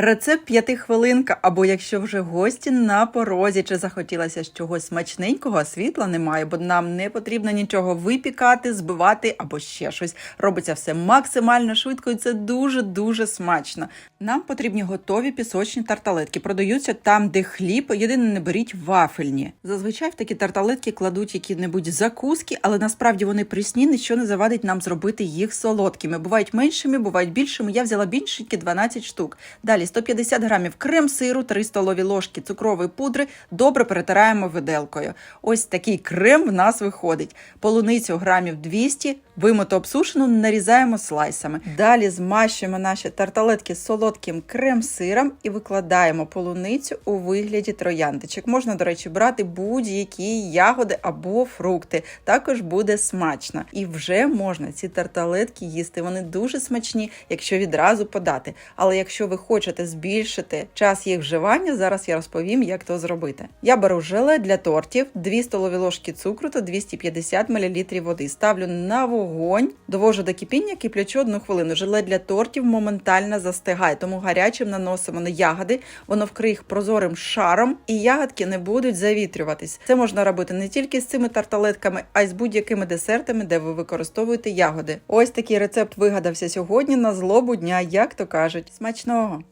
Рецепт п'ятихвилинка, або якщо вже гості на порозі, чи захотілося чогось смачненького, а світла немає, бо нам не потрібно нічого випікати, збивати або ще щось. Робиться все максимально швидко, і це дуже дуже смачно. Нам потрібні готові пісочні тарталетки. Продаються там, де хліб. Єдине, не беріть вафельні. Зазвичай в такі тарталетки кладуть які-небудь закуски, але насправді вони прісні, нічого не завадить нам зробити їх солодкими. Бувають меншими, бувають більшими. Я взяла більшенькі 12 штук. Далі 150 грамів крем-сиру, 3 столові ложки цукрової пудри. Добре перетираємо виделкою. Ось такий крем в нас виходить. Полуницю грамів 200, вимито обсушену, нарізаємо слайсами. Далі змащуємо наші тарталетки солодким крем-сиром і викладаємо полуницю у вигляді трояндичок. Можна, до речі, брати будь-які ягоди або фрукти. Також буде смачно. І вже можна ці тарталетки їсти. Вони дуже смачні, якщо відразу подати. Але якщо ви хочете збільшити час їх вживання, зараз я розповім, як то зробити. Я беру желе для тортів, 2 столові ложки цукру та 250 мл води. Ставлю на вогонь, довожу до кипіння, киплячу одну хвилину. Желе для тортів моментально застигає, тому гарячим наносимо на ягоди, воно вкриє їх прозорим шаром, і ягодки не будуть завітрюватись. Це можна робити не тільки з цими тарталетками, а й з будь-якими десертами, де ви використовуєте ягоди. Ось такий рецепт вигадався сьогодні на злобу дня, як то кажуть. Смачного!